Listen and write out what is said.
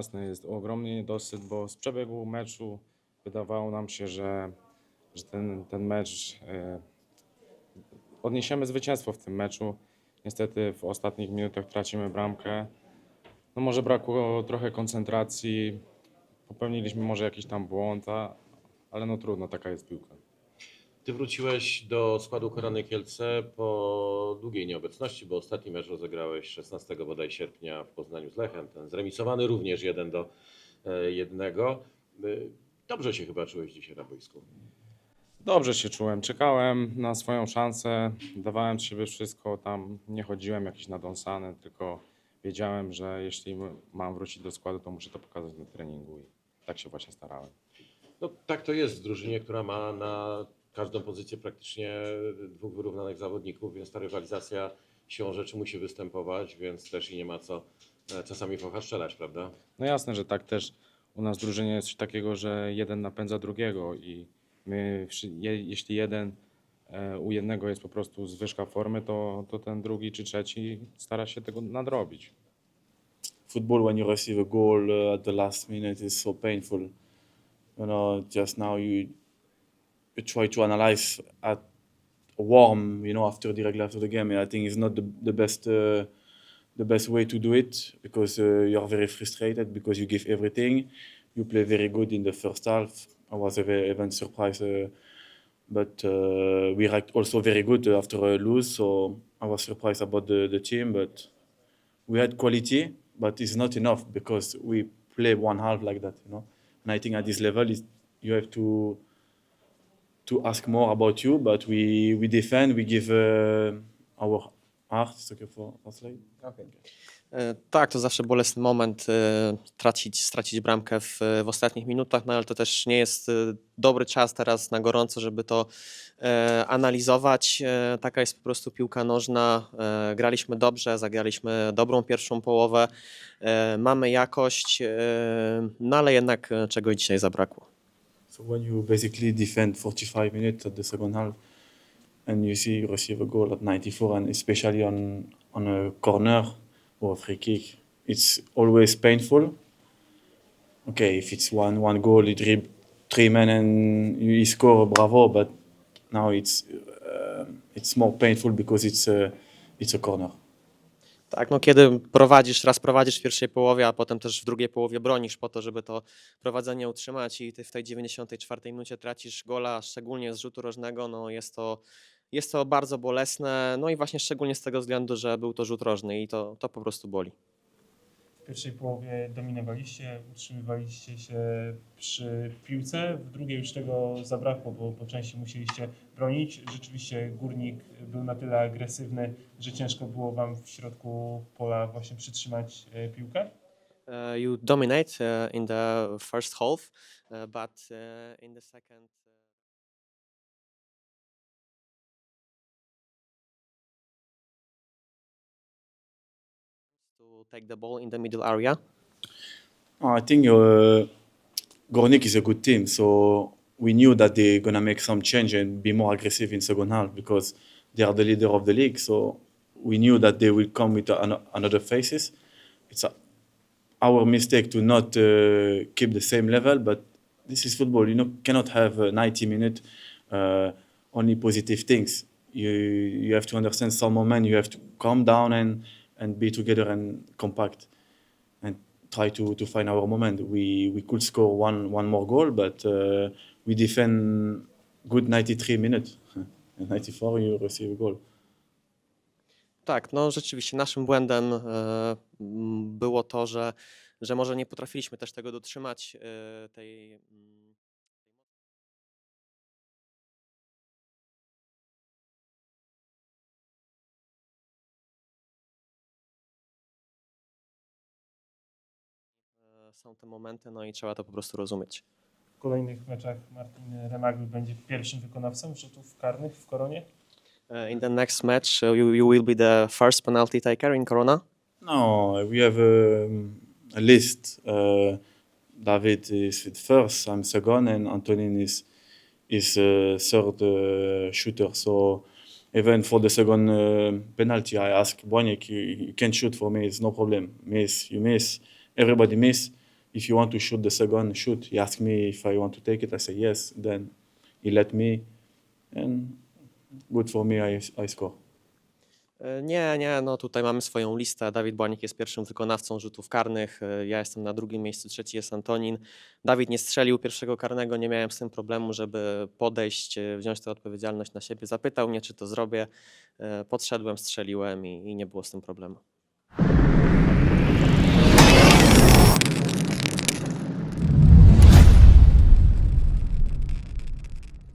jasne, jest ogromny niedosyt, bo z przebiegu meczu wydawało nam się, że, że ten, ten mecz e, odniesiemy zwycięstwo w tym meczu. Niestety w ostatnich minutach tracimy bramkę. No może brakło trochę koncentracji, popełniliśmy może jakiś tam błąd, a, ale no trudno, taka jest piłka. Ty wróciłeś do składu Korony Kielce po długiej nieobecności, bo ostatni mecz rozegrałeś 16 bodaj sierpnia w Poznaniu z Lechem, ten zremisowany również 1 do 1. Dobrze się chyba czułeś dzisiaj na boisku. Dobrze się czułem, czekałem na swoją szansę, dawałem z siebie wszystko, tam nie chodziłem jakiś nadąsany, tylko wiedziałem, że jeśli mam wrócić do składu, to muszę to pokazać na treningu i tak się właśnie starałem. No tak to jest w drużynie, która ma na każdą pozycję praktycznie dwóch wyrównanych zawodników, więc ta rywalizacja siłą rzeczy musi występować, więc też i nie ma co e, czasami pochaszczelać, prawda? No jasne, że tak też u nas w drużynie jest coś takiego, że jeden napędza drugiego i my, jeśli jeden e, u jednego jest po prostu zwyżka formy, to, to ten drugi czy trzeci stara się tego nadrobić. football when you receive a goal at the last minute is so painful. You know, just now you try to analyze at warm, you know, after directly after the game. And I think it's not the, the best uh, the best way to do it because uh, you are very frustrated because you give everything. You play very good in the first half. I was even, surprised, uh, but uh, we react also very good after a lose. So I was surprised about the, the team, but we had quality, but it's not enough because we play one half like that, you know. And I think at this level, you have to to ask more about you, but we we defend, we give uh, our. It's okay for translate. E, Tak, to zawsze bolesny moment e, tracić, stracić bramkę w, w ostatnich minutach, no ale to też nie jest e, dobry czas teraz na gorąco, żeby to e, analizować. E, taka jest po prostu piłka nożna. E, graliśmy dobrze, zagraliśmy dobrą pierwszą połowę, e, mamy jakość, e, no ale jednak czegoś dzisiaj zabrakło. When you basically defend 45 minutes at the second half, and you see you receive a goal at 94, and especially on on a corner or a free kick, it's always painful. Okay, if it's one one goal, you dribble three men and you score, a bravo. But now it's uh, it's more painful because it's a it's a corner. Tak, no kiedy prowadzisz, raz prowadzisz w pierwszej połowie, a potem też w drugiej połowie bronisz po to, żeby to prowadzenie utrzymać i ty w tej 94 minucie tracisz gola, szczególnie z rzutu rożnego, no jest to, jest to bardzo bolesne, no i właśnie szczególnie z tego względu, że był to rzut rożny i to, to po prostu boli. Pierwszej połowie dominowaliście, utrzymywaliście się przy piłce, w drugiej już tego zabrakło, bo po części musieliście bronić. Rzeczywiście górnik był na tyle agresywny, że ciężko było wam w środku pola właśnie przytrzymać e, piłkę. Uh, you dominate uh, in the first half, uh, but uh, in the second. Take the ball in the middle area. Oh, I think uh, Gornik is a good team, so we knew that they're gonna make some change and be more aggressive in second half because they are the leader of the league. So we knew that they will come with an, another faces. It's a, our mistake to not uh, keep the same level, but this is football. You know, cannot have uh, 90 minutes uh, only positive things. You you have to understand some moment. You have to calm down and and be together and compact and try to, to find our moment. We we could score one one more goal, but uh, we defend good 93 minutes. And 94 you receive a goal. Tak, no rzeczywiście naszym błędem e, było to, że, że może nie potrafiliśmy też tego dotrzymać, e, tej. Są te momenty, no i trzeba to po prostu rozumieć. W kolejnych meczach Martin Remagły będzie pierwszym wykonawcą rzutów karnych w Koronie. Uh, in the next match, uh, you, you will be the first penalty taker in Corona. No, we have a, a list. Uh, David is with first, I'm second, and Antonin is is uh, third uh, shooter. So even for the second uh, penalty, I ask Boniek, you, you can shoot for me. It's no problem. Miss, you miss. Everybody miss. If you want to shoot the second, shoot. He asked me if I want to take it. I said yes. Then he let me, and good for me. I I score. E, Nie, nie, no tutaj mamy swoją listę. Dawid Błanik jest pierwszym wykonawcą rzutów karnych. e, Ja jestem na drugim miejscu, trzeci jest Antonin. Dawid nie strzelił pierwszego karnego, nie miałem z tym problemu, żeby podejść, e, wziąć tę odpowiedzialność na siebie. Zapytał mnie, czy to zrobię. Podszedłem, strzeliłem i, i nie było z tym problemu.